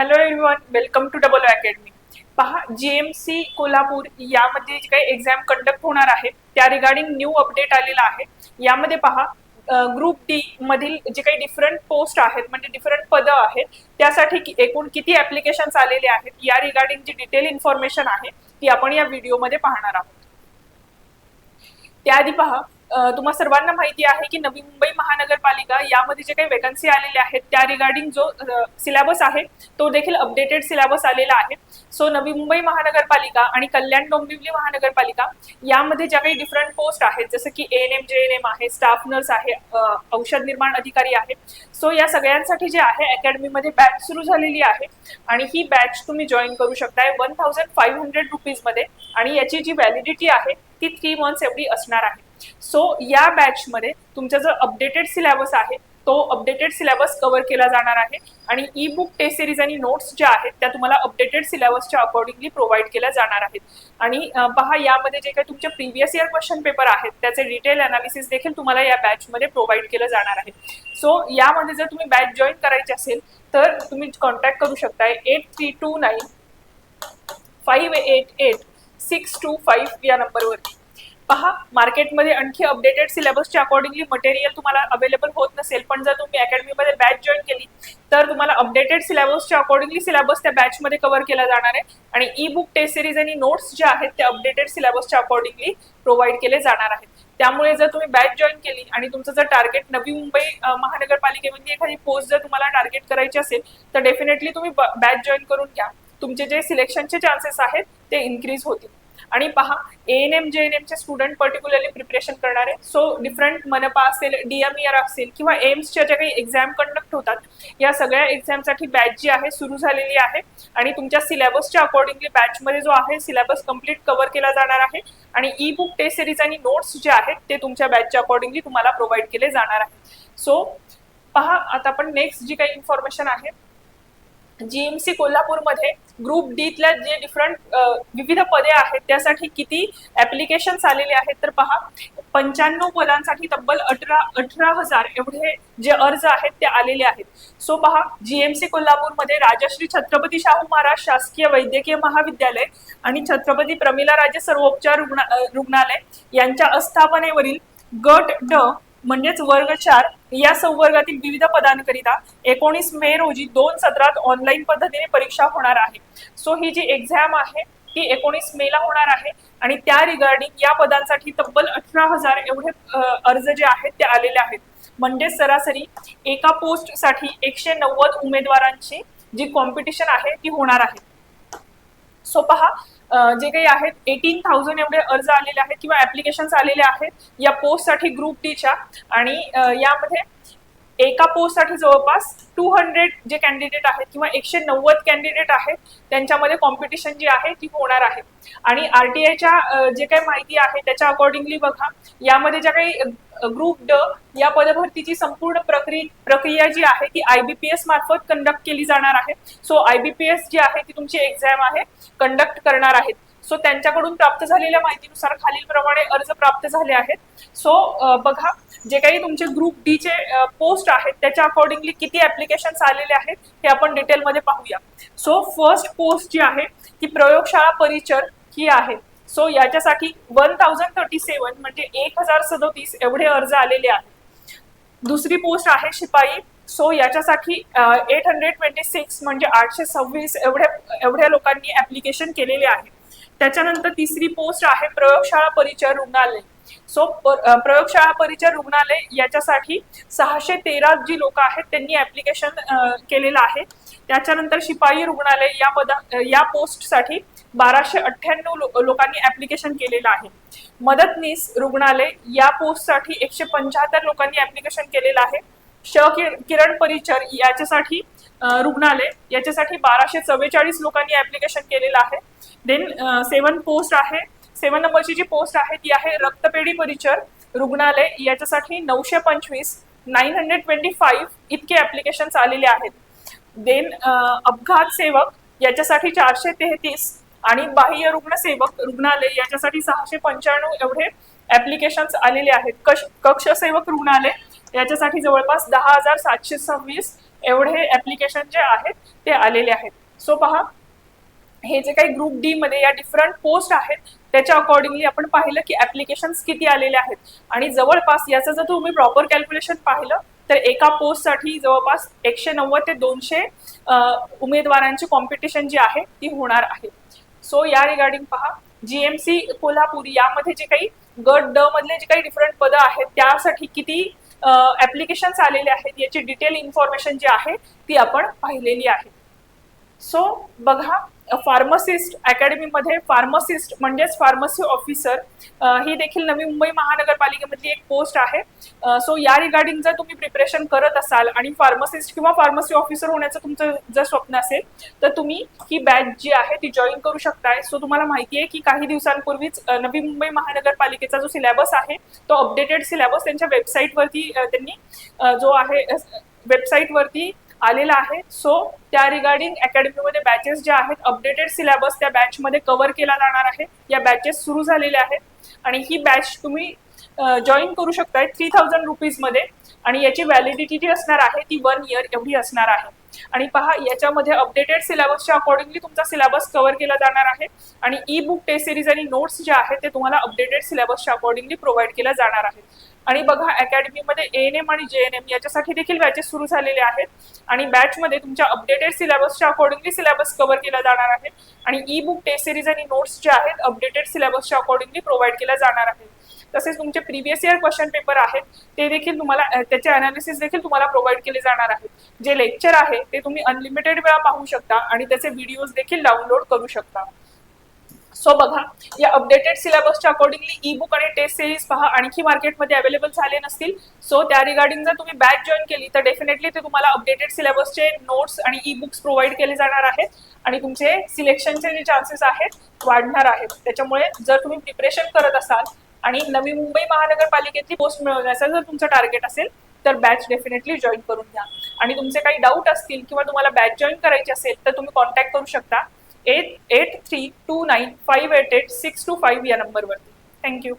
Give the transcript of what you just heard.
Hello everyone welcome to double academy पहा GMC Kolhapur यामध्ये जे काही एक्झाम कंडक्ट होणार आहे त्या रिगार्डिंग न्यू अपडेट आलेला आहे. यामध्ये पहा ग्रुप डी मधील जे काही डिफरंट पोस्ट आहेत म्हणजे डिफरंट पदं आहेत त्यासाठी कि- एकूण किती ऍप्लिकेशन आलेले आहेत या रिगार्डिंग जी डिटेल इन्फॉर्मेशन आहे ती आपण या व्हिडिओमध्ये पाहणार आहोत. त्याआधी पहा तुम्हा सर्वांना माहिती आहे की नवी मुंबई महानगरपालिका यामध्ये जे काही वेकन्सी आलेल्या आहेत त्या रिगार्डिंग जो सिलेबस आहे तो देखील अपडेटेड सिलेबस आलेला आहे. सो नवी मुंबई महानगरपालिका आणि कल्याण डोंबिवली महानगरपालिका यामध्ये ज्या काही डिफरंट पोस्ट आहेत जसं की N M G N M आहे स्टाफ नर्स आहे औषध निर्माण अधिकारी आहे. सो या सगळ्यांसाठी जे आहे अकॅडमीमध्ये बॅच सुरू झालेली आहे आणि ही बॅच तुम्ही जॉईन करू शकताय वन थाउजंड फाईव्ह हंड्रेड रुपीजमध्ये आणि याची जी व्हॅलिडिटी आहे ती थ्री मंथ्स एवढी असणार आहे. सो या बॅच मध्ये तुमचा जो अपडेटेड सिलेबस आहे तो अपडेटेड सिलेबस कव्हर केला जाणार आहे. आणि ई बुक टेस्ट सिरीज आणि नोट्स ज्या आहेत त्या तुम्हाला अपडेटेड सिलेबसच्या अकॉर्डिंगली प्रोव्हाइड केल्या जाणार आहेत. आणि पहा यामध्ये जे काही तुमचे प्रिव्हियस इयर क्वेश्चन पेपर आहेत त्याचे डिटेल अनालिसिस देखील तुम्हाला या बॅचमध्ये प्रोव्हाइड केलं जाणार आहे. सो यामध्ये जर तुम्ही बॅच जॉईन करायची असेल तर तुम्ही कॉन्टॅक्ट करू शकताय eight three two nine five eight eight six two five या नंबरवरती पहा मार्केटमध्ये आणखी अपडेटेड सिलेबसच्या अकॉर्डिंगली मटेरियल तुम्हाला अवेलेबल होत नसेल पण जर तुम्ही अकॅडमीमध्ये बॅच जॉईन केली तर तुम्हाला अपडेटेड सिलेबसच्या अकॉर्डिंगली सिलेबस त्या बॅचमध्ये कव्हर केला जाणार आहे. आणि ई बुक टेस्ट सिरीज आणि नोट्स ज्या आहेत त्या अपडेटेड सिलेबसच्या अकॉर्डिंगली प्रोव्हाइड केले जाणार आहेत. त्यामुळे जर तुम्ही बॅच जॉईन केली आणि तुमचं जर टार्गेट नवी मुंबई महानगरपालिकेमध्ये एखादी पोस्ट जर तुम्हाला टार्गेट करायची असेल तर डेफिनेटली तुम्ही बॅच जॉईन करून घ्या. तुमचे जे सिलेक्शनचे चान्सेस आहेत ते इन्क्रीज होतील. आणि पहा A N M G N एमचे student particularly preparation करणारे सो डिफरंट मनपा असेल डीएमईआर असेल किंवा एम्सच्या ज्या काही एक्झाम कंडक्ट होतात या सगळ्या एक्झामसाठी बॅच जी आहे सुरू झालेली आहे. आणि तुमच्या सिलेबसच्या अकॉर्डिंगली बॅचमध्ये जो आहे सिलेबस कंप्लीट कव्हर केला जाणार आहे. आणि ई बुक टेस्ट सिरीज आणि नोट्स जे आहेत ते तुमच्या बॅचच्या अकॉर्डिंगली तुम्हाला प्रोव्हाइड केले जाणार आहे. सो पहा आता आपण नेक्स्ट जी काही इन्फॉर्मेशन आहे जीएमसी कोल्हापूरमध्ये ग्रुप डीतल्या जे डिफरंट विविध पदे आहेत त्यासाठी किती ऍप्लिकेशन आलेले आहेत तर पहा पंच्याण्णव पदांसाठी तब्बल अठरा अठरा हजार एवढे जे अर्ज आहेत ते आलेले आहेत. सो पहा जीएमसी कोल्हापूरमध्ये राजश्री छत्रपती शाहू महाराज शासकीय वैद्यकीय महाविद्यालय आणि छत्रपती प्रमिला राजे सर्वोपचार रुग्णा रुग्णालय यांच्या आस्थापनेवरील गट ड म्हणजेच वर्ग चार या संवर्गातील विविध पदांकरिता एकोणीस मे रोजी दोन सत्रात ऑनलाईन पद्धतीने परीक्षा होणार आहे. सो ही जी एक्झाम आहे ती एकोणीस मे ला होणार आहे आणि त्या रिगार्डिंग या पदांसाठी तब्बल अठरा हजार एवढे अर्ज जे आहेत ते आलेले आहेत. म्हणजे सरासरी एका पोस्टसाठी एकशे नव्वद उमेदवारांची जी कॉम्पिटिशन आहे ती होणार आहे. सो पहा जे काही आहेत एटीन थाउजंड एवढे अर्ज आलेले आहेत किंवा ऍप्लिकेशन आलेले आहेत या पोस्टसाठी ग्रुप टीच्या आणि यामध्ये एका पोस्टसाठी जवळपास टू हंड्रेड जे कॅन्डिडेट आहेत किंवा एकशे नव्वद कॅन्डिडेट आहेत त्यांच्यामध्ये कॉम्पिटिशन जी आहे ती होणार आहे. आणि आरटीआयच्या जे काही माहिती आहे त्याच्या अकॉर्डिंगली बघा. यामध्ये ज्या काही ग्रुप ड या पदभरतीची संपूर्ण प्रक्रिया प्रक्रिया जी आहे ती आयबीपीएस मार्फत कंडक्ट केली जाणार आहे. सो आयबीपीएस जी आहे ती तुमची एक्झाम आहे कंडक्ट करणार आहेत. सो त्यांच्याकडून प्राप्त झालेल्या माहितीनुसार खालील प्रमाणे अर्ज प्राप्त झाले आहेत. सो बघा जे काही तुमचे ग्रुप डी चे पोस्ट आहेत त्याच्या अकॉर्डिंगली किती ऍप्लिकेशन आलेले आहेत हे आपण डिटेलमध्ये पाहूया. सो फर्स्ट पोस्ट जी आहे ती प्रयोगशाळा परिचर ही आहे. सो याच्यासाठी वन थाउजंड थर्टी सेवन म्हणजे एक हजार सदोतीस एवढे अर्ज आलेले आहेत. दुसरी पोस्ट आहे शिपाई. सो याच्यासाठी एट हंड्रेड ट्वेंटी सिक्स म्हणजे आठशे सव्वीस एवढ्या एवढ्या लोकांनी ऍप्लिकेशन केलेले आहे. त्याच्यानंतर तिसरी पोस्ट आहे प्रयोगशाळा परिचय रुग्णालय. सो प्रयोगशाळा परिचय रुग्णालय याच्यासाठी सहाशे तेरा जी लोक आहेत त्यांनी ऍप्लिकेशन केलेलं आहे. त्याच्यानंतर शिपाई रुग्णालय या पदा या पोस्टसाठी बाराशे अठ्ठ्याण्णव लो- लोकांनी ऍप्लिकेशन केलेलं आहे. मदतनीस रुग्णालय या पोस्टसाठी एकशे पंच्याहत्तर लोकांनी ऍप्लिकेशन केलेलं आहे. श किरण परिचर याच्यासाठी रुग्णालय याच्यासाठी बाराशे चव्वेचाळीस लोकांनी ऍप्लिकेशन केलेलं आहे. देन सेवन पोस्ट आहे. सेवन नंबरची जी पोस्ट आहे ती आहे रक्तपेढी परिचर रुग्णालय. याच्यासाठी नऊशे पंचवीस नाईन हंड्रेड ट्वेंटी फाईव्ह इतके ऍप्लिकेशन आलेले आहेत. देन अपघात सेवक याच्यासाठी चारशे तेहतीस आणि बाह्य रुग्ण सेवक रुग्णालय याच्यासाठी सहाशे पंच्याण्णव एवढे ऍप्लिकेशन्स आलेले आहेत. कश कक्ष सेवक रुग्णालय याच्यासाठी जवळपास दहा हजार सातशे सव्वीस एवढे ऍप्लिकेशन जे आहेत ते आलेले आहेत. सो पहा हे जे काही ग्रुप डी मध्ये या डिफरंट पोस्ट आहेत त्याच्या अकॉर्डिंगली आपण पाहिलं की ऍप्लिकेशन किती आलेले आहेत. आणि जवळपास याचं जर तुम्ही प्रॉपर कॅल्क्युलेशन पाहिलं तर एका पोस्टसाठी जवळपास एकशे नव्वद ते दोनशे उमेदवारांची कॉम्पिटिशन जी आहे ती होणार आहे. सो या रिगार्डिंग पहा जीएमसी कोल्हापूर यामध्ये जे काही गट ड मधले जे काही डिफरंट पदं आहेत त्यासाठी किती ऍप्लिकेशन्स आलेले आहेत याची डिटेल इन्फॉर्मेशन जी आहे ती आपण पाहिलेली आहे. सो बघा फार्मसिस्ट अकॅडमीमध्ये फार्मसिस्ट म्हणजेच फार्मसी ऑफिसर ही देखील नवी मुंबई महानगरपालिकेमधली एक पोस्ट आहे. सो या रिगार्डिंग जर तुम्ही प्रिपरेशन करत असाल आणि फार्मसिस्ट किंवा फार्मसी ऑफिसर होण्याचं तुमचं जर स्वप्न असेल तर तुम्ही ही बॅच जी आहे ती जॉईन करू शकताय. सो तुम्हाला माहिती आहे की काही दिवसांपूर्वीच नवी मुंबई महानगरपालिकेचा जो सिलेबस आहे तो अपडेटेड सिलेबस त्यांच्या वेबसाईटवरती त्यांनी जो आहे वेबसाईटवरती आलेला आहे. सो त्या रिगार्डिंग अकॅडमीमध्ये बॅचेस ज्या आहेत अपडेटेड सिलेबस त्या बॅचमध्ये कव्हर केला जाणार आहे. या बॅचेस सुरू झालेल्या आहेत. आणि ही बॅच तुम्ही जॉईन करू शकताय थ्री थाउजंड रुपीजमध्ये आणि याची व्हॅलिडिटी जी असणार आहे ती वन इयर एवढी असणार आहे. आणि पहा याच्यामध्ये अपडेटेड सिलेबसच्या अकॉर्डिंगली तुमचा सिलेबस कव्हर केला जाणार आहे. आणि ई बुक टेस्ट सिरीज आणि नोट्स जे आहेत ते तुम्हाला अपडेटेड सिलेबसच्या अकॉर्डिंगली प्रोव्हाइड केल्या जाणार आहेत आणि बघा अकॅडमीमध्ये ए एन एम आणि जे एन एम याच्यासाठी देखील बॅचेस सुरू झालेले आहेत. आणि बॅचमध्ये तुमच्या अपडेटेड सिलेबसच्या अकॉर्डिंगली सिलेबस कव्हर केला जाणार आहे. आणि ई बुक टेस्ट सिरीज आणि नोट्स जे आहेत अपडेटेड सिलेबसच्या अकॉर्डिंगली प्रोव्हाइड केल्या जाणार आहेत तसेच तुमचे प्रिव्हियस इयर क्वेश्चन पेपर आहेत ते देखील तुम्हाला त्याचे अनालिसिस देखील तुम्हाला प्रोव्हाइड केले जाणार आहेत. जे लेक्चर आहे ते तुम्ही अनलिमिटेड वेळा पाहू शकता आणि त्याचे व्हिडिओज देखील डाउनलोड करू शकता. सो बघा या अपडेटेड सिलेबसच्या अकॉर्डिंगली ई बुक आणि टेस्ट सिरीज पहा. आणखी मार्केटमध्ये अवेलेबल झाले नसतील. सो त्या रिगार्डिंग जर तुम्ही बॅच जॉईन केली तर डेफिनेटली ते तुम्हाला अपडेटेड सिलेबसचे नोट्स आणि ई बुक्स प्रोव्हाइड केले जाणार आहेत. आणि तुमचे सिलेक्शनचे जे चान्सेस आहेत वाढणार आहेत. त्याच्यामुळे जर तुम्ही प्रिपरेशन करत असाल आणि नवी मुंबई महानगरपालिकेतली पोस्ट मिळवण्याचा जर तुमचं टार्गेट असेल तर बॅच डेफिनेटली जॉईन करून घ्या. आणि तुमचे काही डाऊट असतील किंवा तुम्हाला बॅच जॉईन करायची असेल तर तुम्ही कॉन्टॅक्ट करू शकता. Eight eight three two nine five eight eight six two five या नंबरवरती थँक्यू